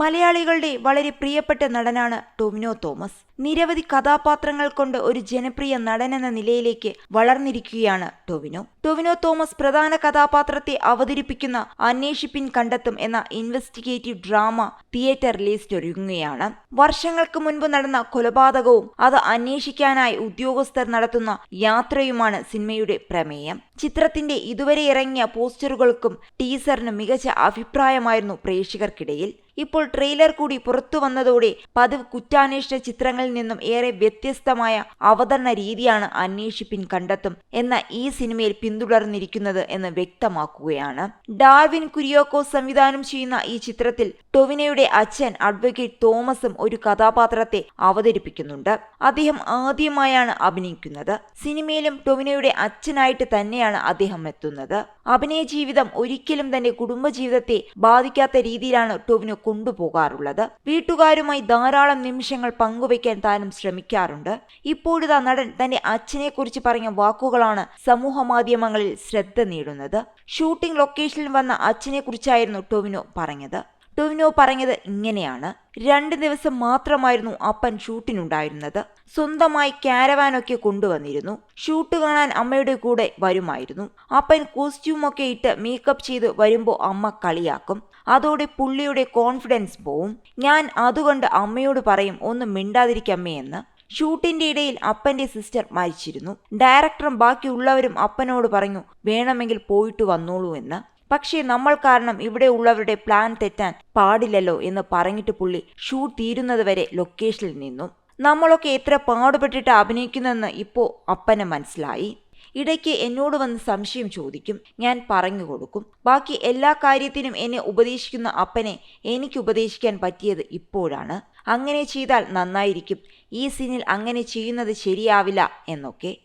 മലയാളികളുടെ വളരെ പ്രിയപ്പെട്ട നടനാണ് ടോമിനോ തോമസ്. നിരവധി കഥാപാത്രങ്ങൾ കൊണ്ട് ഒരു ജനപ്രിയ നടൻ എന്ന നിലയിലേക്ക് വളർന്നിരിക്കുകയാണ് ടോവിനോ. ടോവിനോ തോമസ് പ്രധാന കഥാപാത്രത്തെ അവതരിപ്പിക്കുന്ന അന്വേഷിപ്പിൻ കണ്ടെത്തും എന്ന ഇൻവെസ്റ്റിഗേറ്റീവ് ഡ്രാമ തിയേറ്റർ ലിസ്റ്റ് ഒരുങ്ങുകയാണ് വർഷങ്ങൾക്ക് മുൻപ് നടന്ന കൊലപാതകവും അത് അന്വേഷിക്കാനായി ഉദ്യോഗസ്ഥർ നടത്തുന്ന യാത്രയുമാണ് സിനിമയുടെ പ്രമേയം. ചിത്രത്തിന്റെ ഇതുവരെ ഇറങ്ങിയ പോസ്റ്ററുകൾക്കും ടീസറിനും മികച്ച അഭിപ്രായമായിരുന്നു പ്രേക്ഷകർക്കിടയിൽ. ഇപ്പോൾ ട്രെയിലർ കൂടി പുറത്തു വന്നതോടെ പതിവ് കുറ്റാന്വേഷണ ചിത്രങ്ങളിൽ നിന്നും ഏറെ വ്യത്യസ്തമായ അവതരണ രീതിയാണ് അന്വേഷിപ്പിൻ കണ്ടെത്തും എന്ന ഈ സിനിമയിൽ പിന്തുടർന്നിരിക്കുന്നത് എന്ന് വ്യക്തമാക്കുകയാണ്. ഡാർവിൻ കുര്യോക്കോ സംവിധാനം ചെയ്യുന്ന ഈ ചിത്രത്തിൽ ടൊവിനയുടെ അച്ഛൻ അഡ്വക്കേറ്റ് തോമസും ഒരു കഥാപാത്രത്തെ അവതരിപ്പിക്കുന്നുണ്ട്. അദ്ദേഹം ആദ്യമായാണ് അഭിനയിക്കുന്നത്. സിനിമയിലും ടൊവിനയുടെ അച്ഛനായിട്ട് തന്നെയാണ് അദ്ദേഹം എത്തുന്നത്. അഭിനയ ജീവിതം ഒരിക്കലും തന്റെ കുടുംബജീവിതത്തെ ബാധിക്കാത്ത രീതിയിലാണ് ടൊവിനോ കൊണ്ടുപോകാറുള്ളത്. വീട്ടുകാരുമായി ധാരാളം നിമിഷങ്ങൾ പങ്കുവയ്ക്കാൻ താനും ശ്രമിക്കാറുണ്ട്. ഇപ്പോഴിതാ നടൻ തന്റെ അച്ഛനെ കുറിച്ച് പറഞ്ഞ വാക്കുകളാണ് സമൂഹ മാധ്യമങ്ങളിൽ ശ്രദ്ധ നേടുന്നത്. ഷൂട്ടിംഗ് ലൊക്കേഷനിൽ വന്ന അച്ഛനെ കുറിച്ചായിരുന്നു ടൊവിനോ പറഞ്ഞത്. ടൊവിനോ പറഞ്ഞത് ഇങ്ങനെയാണ്. രണ്ട് ദിവസം മാത്രമായിരുന്നു അപ്പൻ ഷൂട്ടിനുണ്ടായിരുന്നത്. സ്വന്തമായി ക്യാരവാനൊക്കെ കൊണ്ടുവന്നിരുന്നു. ഷൂട്ട് കാണാൻ അമ്മയുടെ കൂടെ വരുമായിരുന്നു. അപ്പൻ കോസ്റ്റ്യൂമൊക്കെ ഇട്ട് മേക്കപ്പ് ചെയ്ത് വരുമ്പോൾ അമ്മ കളിയാക്കും. അതോടെ പുള്ളിയുടെ കോൺഫിഡൻസ് പോവും. ഞാൻ അതുകൊണ്ട് അമ്മയോട് പറയും ഒന്ന് മിണ്ടാതിരിക്കമ്മേ എന്ന്. ഷൂട്ടിന്റെ ഇടയിൽ അപ്പന്റെ സിസ്റ്റർ മരിച്ചിരുന്നു. ഡയറക്ടറും ബാക്കിയുള്ളവരും അപ്പനോട് പറഞ്ഞു വേണമെങ്കിൽ പോയിട്ട് വന്നോളൂ എന്ന്. പക്ഷേ നമ്മൾ കാരണം ഇവിടെ ഉള്ളവരുടെ പ്ലാൻ തെറ്റാൻ പാടില്ലല്ലോ എന്ന് പറഞ്ഞിട്ട് പുള്ളി ഷൂട്ട് തീരുന്നതുവരെ ലൊക്കേഷനിൽ നിന്നു. നമ്മളൊക്കെ എത്ര പാടുപെട്ടിട്ട് അഭിനയിക്കുന്നെന്ന് ഇപ്പോൾ അപ്പനെ മനസ്സിലായി. ഇടയ്ക്ക് എന്നോട് വന്ന് സംശയം ചോദിക്കും ഞാൻ പറഞ്ഞു കൊടുക്കും. ബാക്കി എല്ലാ കാര്യത്തിനും എന്നെ ഉപദേശിക്കുന്ന അപ്പനെ എനിക്ക് ഉപദേശിക്കാൻ പറ്റിയത് ഇപ്പോഴാണ്. അങ്ങനെ ചെയ്താൽ നന്നായിരിക്കും. ഈ സീനിൽ അങ്ങനെ ചെയ്യുന്നത് ശരിയാവില്ല എന്നൊക്കെ.